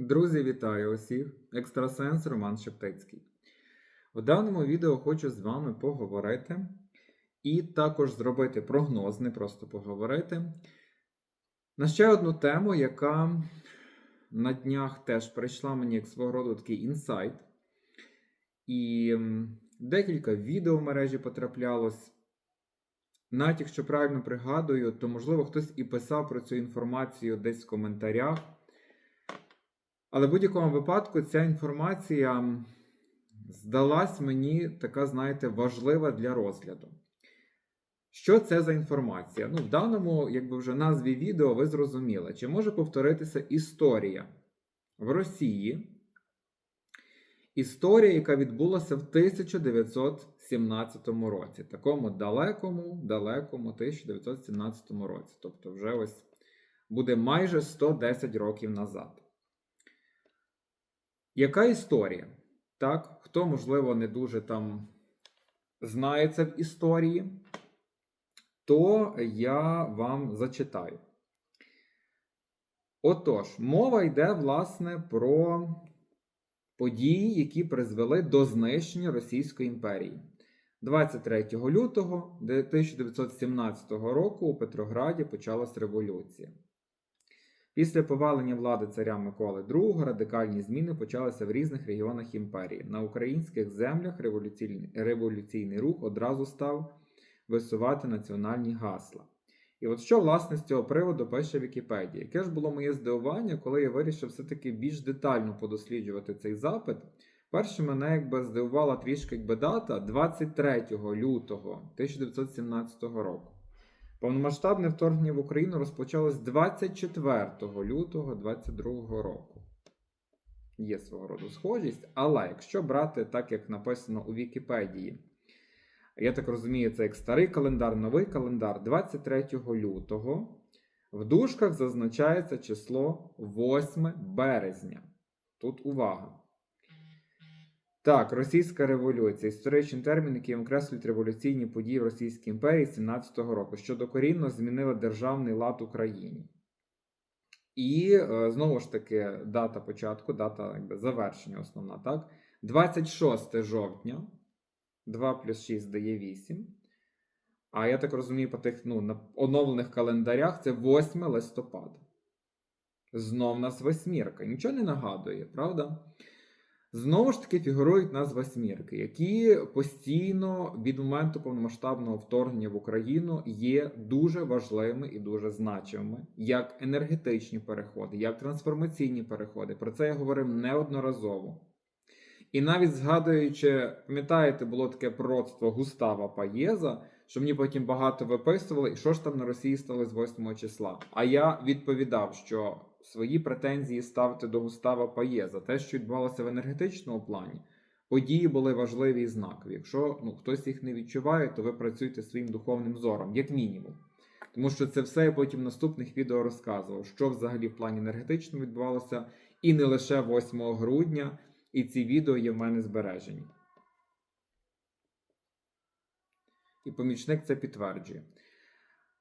Друзі, вітаю усіх! Екстрасенс Роман Шептицький. В даному відео хочу з вами поговорити і також зробити прогноз, не просто поговорити. На ще одну тему, яка на днях теж прийшла мені як свого роду такий інсайт. І декілька відео в мережі потраплялось. Навіть якщо правильно пригадую, то можливо хтось і писав про цю інформацію десь в коментарях. Але в будь-якому випадку ця інформація здалась мені така, знаєте, важлива для розгляду. Що це за інформація? Ну, в даному, якби вже назві відео, ви зрозуміли, чи може повторитися історія в Росії. Історія, яка відбулася в 1917 році, такому далекому, далекому 1917 році. Тобто, вже ось буде майже 110 років назад. Яка історія? Так, хто, можливо, не дуже там знається в історії, то я вам зачитаю. Отож, мова йде, власне, про події, які призвели до знищення Російської імперії. 23 лютого 1917 року у Петрограді почалась революція. Після повалення влади царя Миколи II радикальні зміни почалися в різних регіонах імперії. На українських землях революційний, революційний рух одразу став висувати національні гасла. І от що власне з цього приводу пише Вікіпедія? Яке ж було моє здивування, коли я вирішив все-таки більш детально подосліджувати цей запит. Перше, мене якби здивувала трішки якби дата 23 лютого 1917 року. Повномасштабне вторгнення в Україну розпочалось 24 лютого 2022 року. Є свого роду схожість, але якщо брати так, як написано у Вікіпедії, я так розумію, це як старий календар, новий календар 23 лютого, в дужках зазначається число 8 березня. Тут увага. Так, Російська революція історичний термін, який окреслюють революційні події в Російській імперії 17-го року, що докорінно змінили державний лад Україні. І е, знову ж таки, дата початку, дата якби, завершення основна, так? 26 жовтня, 2 плюс 6 дає 8. А я так розумію, по тих ну, на оновлених календарях це 8 листопада. Знов нас восьмірка. Нічого не нагадує, правда? Знову ж таки фігурують нас восьмірки, які постійно від моменту повномасштабного вторгнення в Україну є дуже важливими і дуже значимими, як енергетичні переходи, як трансформаційні переходи. Про це я говорив неодноразово. І навіть згадуючи, пам'ятаєте, було таке пророцтво Густава Паєза, що мені потім багато виписували, і що ж там на Росії стало з 8 числа. А я відповідав, що свої претензії ставити до Густава Паєза, те, що відбувалося в енергетичному плані, події були важливі і знакові. Якщо ну, хтось їх не відчуває, то ви працюєте своїм духовним зором, як мінімум. Тому що це все я потім в наступних відео розказував, що взагалі в плані енергетичному відбувалося, і не лише 8 грудня, і ці відео є в мене збережені. І помічник це підтверджує.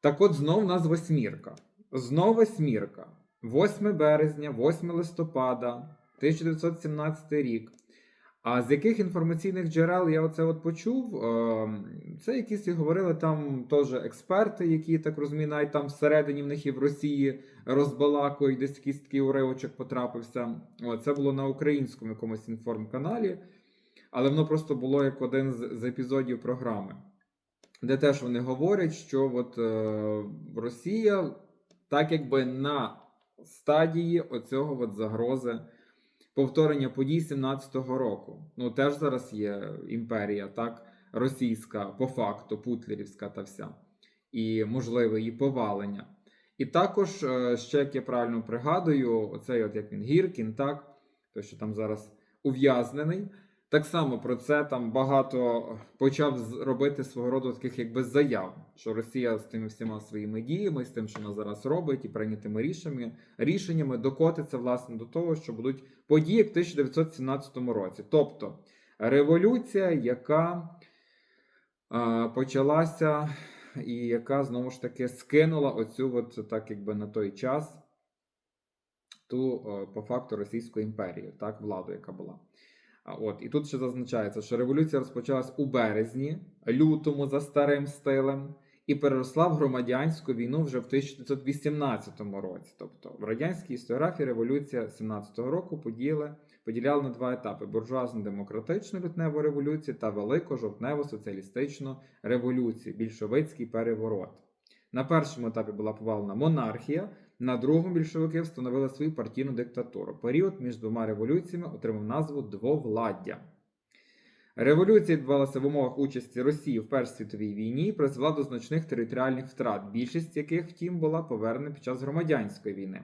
Так от знов у нас восьмірка. Знов восьмірка. 8 березня, 8 листопада, 1917 рік. А з яких інформаційних джерел я оце от почув? Е, Це якісь і говорили там теж експерти, які так розумію, навіть там всередині в них і в Росії розбалакують, десь якийсь такий уривочок потрапився. О, Це було на українському якомусь інформканалі, але воно просто було як один з епізодів програми, де теж вони говорять, що от е, Росія так якби на стадії оцього от загрози повторення подій 17-го року. Ну, теж зараз є імперія, так, російська, по факту, путлерівська та вся, і можливе її повалення. І також, е, ще як я правильно пригадую, оцей, от як він Гіркін, так, той, що там зараз ув'язнений. Так само про це там багато почав робити свого роду таких якби заяв, що Росія з тими всіма своїми діями, з тим, що вона зараз робить, і прийнятими рішеннями, рішеннями докотиться власне до того, що будуть події в 1917 році. Тобто революція, яка е, почалася і яка знову ж таки скинула оцю, от, так якби на той час ту е, по факту Російську імперію, так, владу, яка була. От, і тут ще зазначається, що революція розпочалась у березні, лютому за старим стилем, і переросла в громадянську війну вже в 1918 році. Тобто в радянській історіографії революція 17-го року поділи, поділяли на два етапи: буржуазно-демократичну лютневу революцію та велику жовтневу соціалістичну революцію, більшовицький переворот. На першому етапі була повалена монархія, на другому більшовики встановили свою партійну диктатуру. Період між двома революціями отримав назву двовладдя. Революція відбувалася в умовах участі Росії в Першій світовій війні і призвела до значних територіальних втрат, більшість яких, втім, була повернена під час громадянської війни.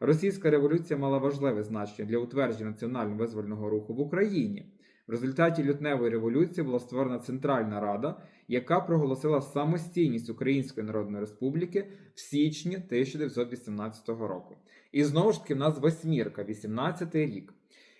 Російська революція мала важливе значення для утвердження національно-визвольного руху в Україні. В результаті лютневої революції була створена Центральна Рада, яка проголосила самостійність Української Народної Республіки в січні 1918 року. І знову ж таки, в нас восьмірка, 18-й рік.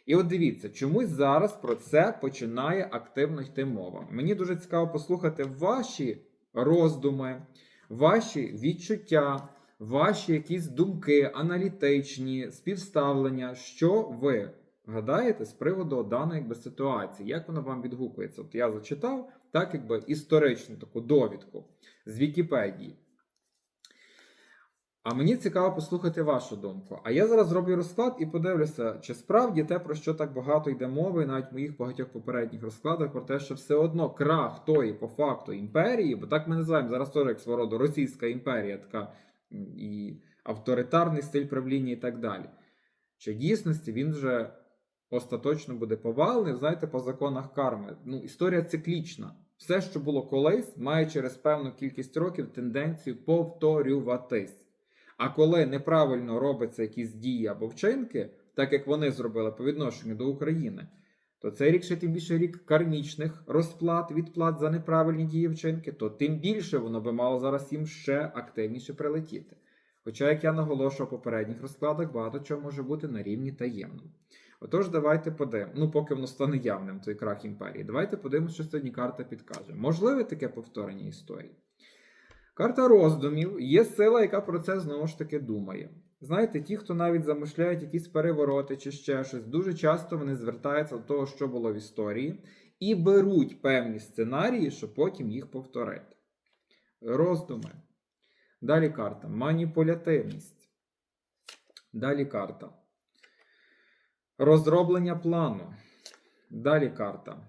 І от дивіться, чомусь зараз про це починає активно йти мова. Мені дуже цікаво послухати ваші роздуми, ваші відчуття, ваші якісь думки, аналітичні, співставлення, що ви гадаєте з приводу даної якби, ситуації, як вона вам відгукується? От я зачитав так, якби історичну таку довідку з Вікіпедії. А мені цікаво послухати вашу думку. А я зараз зроблю розклад і подивлюся, чи справді те, про що так багато йде мови, навіть в моїх багатьох попередніх розкладах, про те, що все одно крах тої по факту імперії, бо так ми називаємо зараз теж як свого роду Російська імперія, така і авторитарний стиль правління і так далі. Чи дійсності він вже остаточно буде повалений, знаєте, по законах карми. Ну, історія циклічна. Все, що було колись, має через певну кількість років тенденцію повторюватись. А коли неправильно робиться якісь дії або вчинки, так як вони зробили по відношенню до України, то цей рік ще тим більше рік кармічних розплат, відплат за неправильні дії вчинки, то тим більше воно би мало зараз їм ще активніше прилетіти. Хоча, як я наголошував у попередніх розкладах, багато чого може бути на рівні таємному. Отож, давайте подивимося, ну поки воно стане явним, той крах імперії, давайте подивимося, що сьогодні карта підкаже. Можливе таке повторення історії? Карта роздумів є сила, яка про це знову ж таки думає. Знаєте, ті, хто навіть замишляють якісь перевороти чи ще щось, дуже часто вони звертаються до того, що було в історії, і беруть певні сценарії, щоб потім їх повторити. Роздуми. Далі карта. Маніпулятивність. Далі карта. Розроблення плану. Далі карта.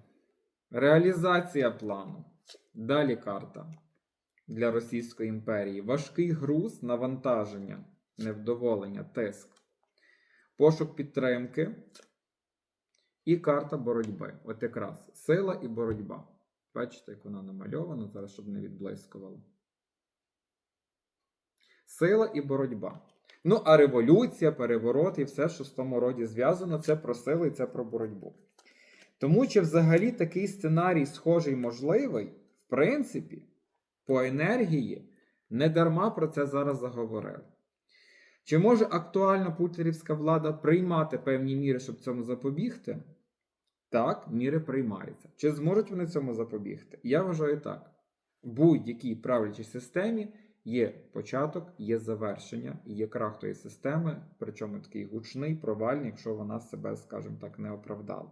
Реалізація плану. Далі карта для Російської імперії. Важкий груз, навантаження, невдоволення, тиск, пошук підтримки і карта боротьби. От якраз сила і боротьба. Бачите, як вона намальована, зараз, щоб не відблискувало. Сила і боротьба. Ну, а революція, переворот і все, що з тому роді зв'язано, це про силу і це про боротьбу. Тому чи взагалі такий сценарій схожий можливий, в принципі, по енергії, не дарма про це зараз заговорили. Чи може актуальна путлерівська влада приймати певні міри, щоб цьому запобігти? Так, міри приймаються. Чи зможуть вони цьому запобігти? Я вважаю так. В будь-якій правлячій системі є початок, є завершення, є крах тої системи, причому такий гучний, провальний, якщо вона себе, скажімо так, не оправдала.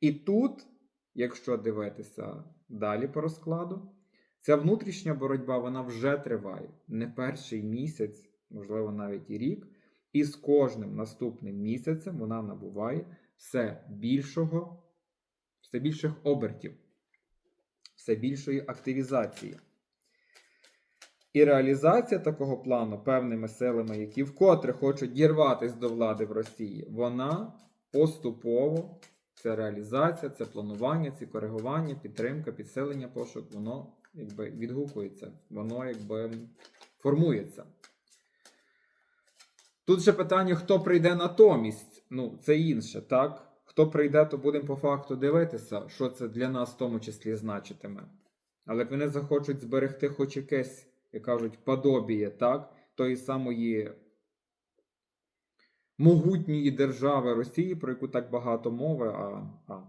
І тут, якщо дивитися далі по розкладу, ця внутрішня боротьба вона вже триває не перший місяць, можливо, навіть і рік. І з кожним наступним місяцем вона набуває все більшого, все більших обертів, все більшої активізації. І реалізація такого плану певними силами, які вкотре хочуть дірватися до влади в Росії, вона поступово, це реалізація, це планування, це коригування, підтримка, підсилення пошук, воно якби відгукується, воно якби формується. Тут ще питання, хто прийде натомість. Ну, це інше, так? Хто прийде, то будемо по факту дивитися, що це для нас в тому числі значитиме. Але як вони захочуть зберегти хоч якесь, як кажуть, подобіє, так, тої самої могутньої держави Росії, про яку так багато мови, а, а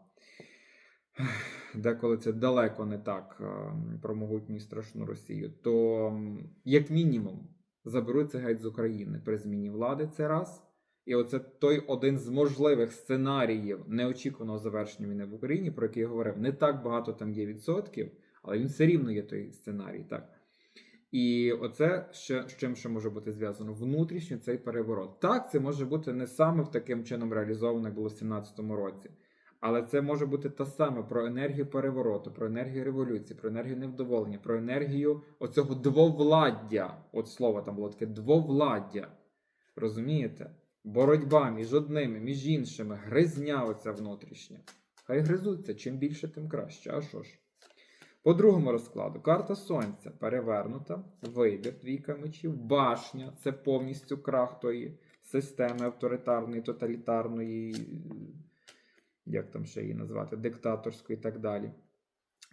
деколи це далеко не так про могутню і страшну Росію, то як мінімум заберуться геть з України при зміні влади це раз. І оце той один з можливих сценаріїв неочікуваного завершення війни в Україні, про який я говорив. Не так багато там є відсотків, але він все рівно є той сценарій. так. І оце ще з чим ще може бути зв'язано внутрішньо цей переворот. Так, це може бути не саме в таким чином реалізовано, як було в 17-му році. Але це може бути те саме про енергію перевороту, про енергію революції, про енергію невдоволення, про енергію оцього двовладдя. От слово там було таке двовладдя. Розумієте? Боротьба між одними, між іншими, гризня оця внутрішня. Хай гризуться, чим більше, тим краще. А що ж? По другому розкладу, карта Сонця перевернута, вибір двійка мечів, башня це повністю крах тої системи авторитарної, тоталітарної, як там ще її назвати, диктаторської і так далі.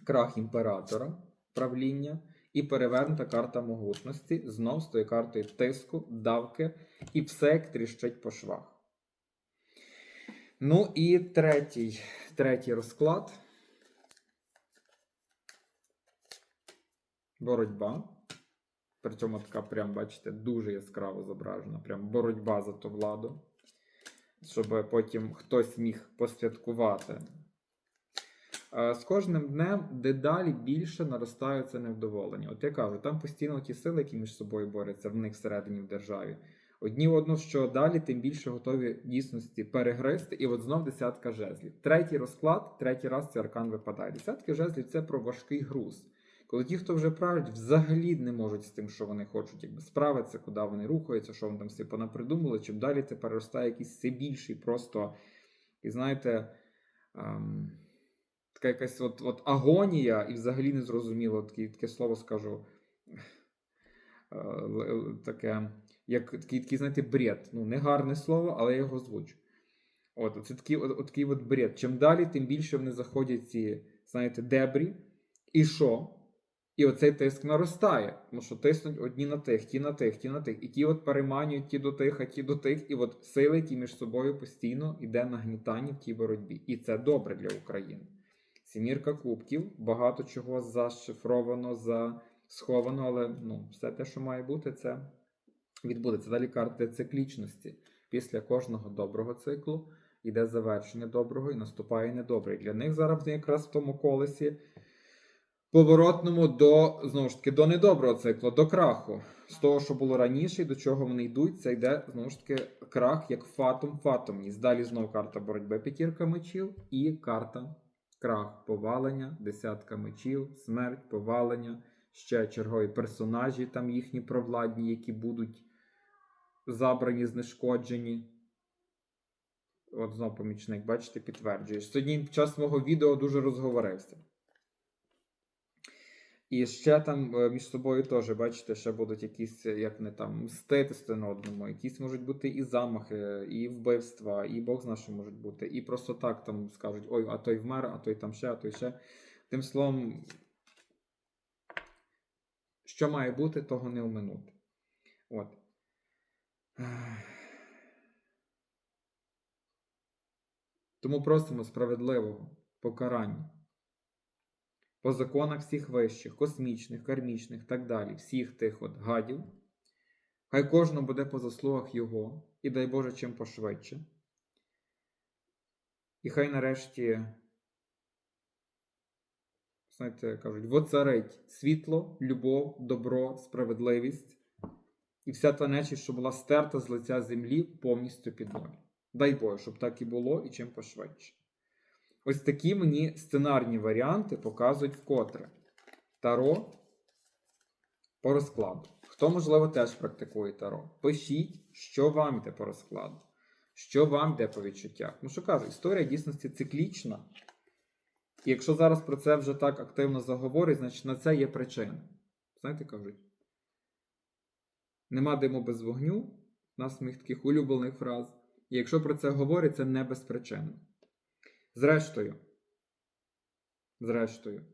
Крах імператора правління і перевернута карта могутності, знов з тою картою тиску, давки, і все як тріщить по швах. Ну і третій, третій розклад. Боротьба. Причому така, прям, бачите, дуже яскраво зображена. Прям боротьба за ту владу. Щоб потім хтось міг посвяткувати. Е, З кожним днем дедалі більше наростає це невдоволення. От я кажу, там постійно ті сили, які між собою борються, в них всередині в державі. Одні одно, що далі, тим більше готові дійсності перегризти, і от знов десятка жезлів. Третій розклад, третій раз цей аркан випадає. Десятки жезлів це про важкий груз. Коли ті, хто вже править, взагалі не можуть з тим, що вони хочуть, якби справитися, куди вони рухаються, що вони там всі понапридумали, чим далі це переростає якийсь все більший, просто, і знаєте, ем, така якась от, от агонія, і взагалі не зрозуміло, таке, таке слово скажу. е, Таке, як такий, такий, знаєте, бред. Ну, не гарне слово, але я його озвучу. От, це такий, от такий от бред. Чим далі, тим більше вони заходять ці, знаєте, дебрі. І що? І оцей тиск наростає, тому що тиснуть одні на тих, ті на тих, ті на тих. І ті от переманюють ті до тих, а ті до тих. І от сили ті між собою постійно йде нагнітання в тій боротьбі. І це добре для України. Сімірка кубків, багато чого зашифровано, засховано, але ну, все те, що має бути, це відбудеться. Далі карти циклічності. Після кожного доброго циклу йде завершення доброго і наступає недобрий. Для них зараз якраз в тому колесі поворотному до знову ж таки до недоброго циклу, до краху. З того, що було раніше, і до чого вони йдуть, це йде знову ж таки крах як фатум фатумність. Далі знову карта боротьби п'ятірка мечів і карта крах, повалення, десятка мечів, смерть, повалення, ще чергові персонажі, там їхні провладні, які будуть забрані, знешкоджені. От знову помічник, бачите, підтверджує. Сьогодні під час мого відео дуже розговорився. І ще там е, між собою теж, бачите, ще будуть якісь, е, як не там, мстити один одному, якісь можуть бути і замахи, і вбивства, і Бог знає, що можуть бути. І просто так там скажуть: ой, а той вмер, а той там ще, а той ще. Тим словом, що має бути, того не оминути. От. Тому просимо справедливого покарання по законах всіх вищих, космічних, кармічних так далі, всіх тих от гадів. Хай кожен буде по заслугах Його, і дай Боже чим пошвидше. І хай нарешті, знаєте, кажуть, воцарить світло, любов, добро, справедливість і вся та нечість, що була стерта з лиця землі, повністю під ноги. Дай Боже, щоб так і було, і чим пошвидше. Ось такі мені сценарні варіанти показують вкотре. Таро по розкладу. Хто, можливо, теж практикує таро. Пишіть, що вам йде по розкладу, що вам йде по відчуттях. Ну, що кажу, історія дійсності циклічна. І якщо зараз про це вже так активно заговорить, значить на це є причина. Знаєте, кажуть, нема диму без вогню. У нас моїх таких улюблених фраз. І якщо про це говорять, це не без причини. Зрештою, зрештою,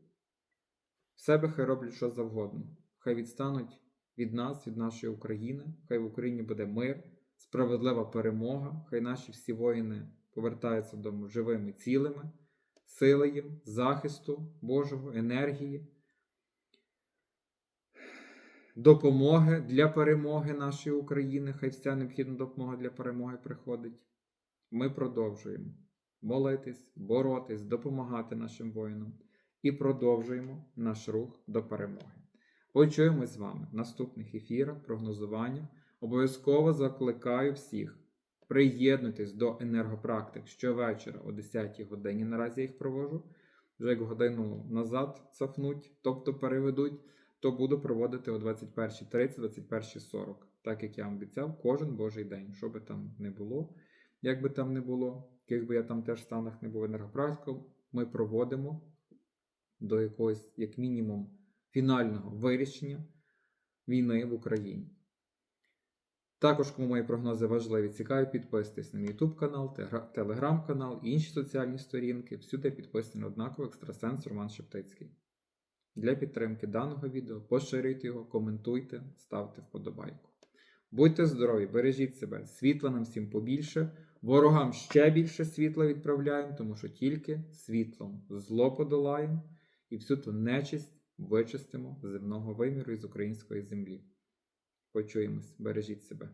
себе хай роблять що завгодно. Хай відстануть від нас, від нашої України, хай в Україні буде мир, справедлива перемога, хай наші всі воїни повертаються додому живими, цілими, сили їм, захисту Божого, енергії. допомоги для перемоги нашої України. Хай вся необхідна допомога для перемоги приходить. Ми продовжуємо молитись, боротись, допомагати нашим воїнам і продовжуємо наш рух до перемоги. Почуємось з вами в наступних ефірах, прогнозування. Обов'язково закликаю всіх. Приєднуйтесь до енергопрактик щовечора о 10-й годині. Наразі я їх провожу. Вже як годину назад цафнуть, тобто переведуть, то буду проводити о 21.30, 21.40. Так як я вам обіцяв, кожен божий день, що би там не було, як би там не було, яких би я там теж станах не був енергопрактиком, ми проводимо до якогось, як мінімум, фінального вирішення війни в Україні. Також, кому мої прогнози важливі, цікаві, підписуйтесь на мій YouTube канал, Телеграм канал і інші соціальні сторінки. Всюди підписаний однаково екстрасенс Роман Шептицький. Для підтримки даного відео поширюйте його, коментуйте, ставте вподобайку. Будьте здорові, бережіть себе, світла нам всім побільше, ворогам ще більше світла відправляємо, тому що тільки світлом зло подолаємо і всю ту нечисть вичистимо земного виміру і з української землі. Почуємось, бережіть себе.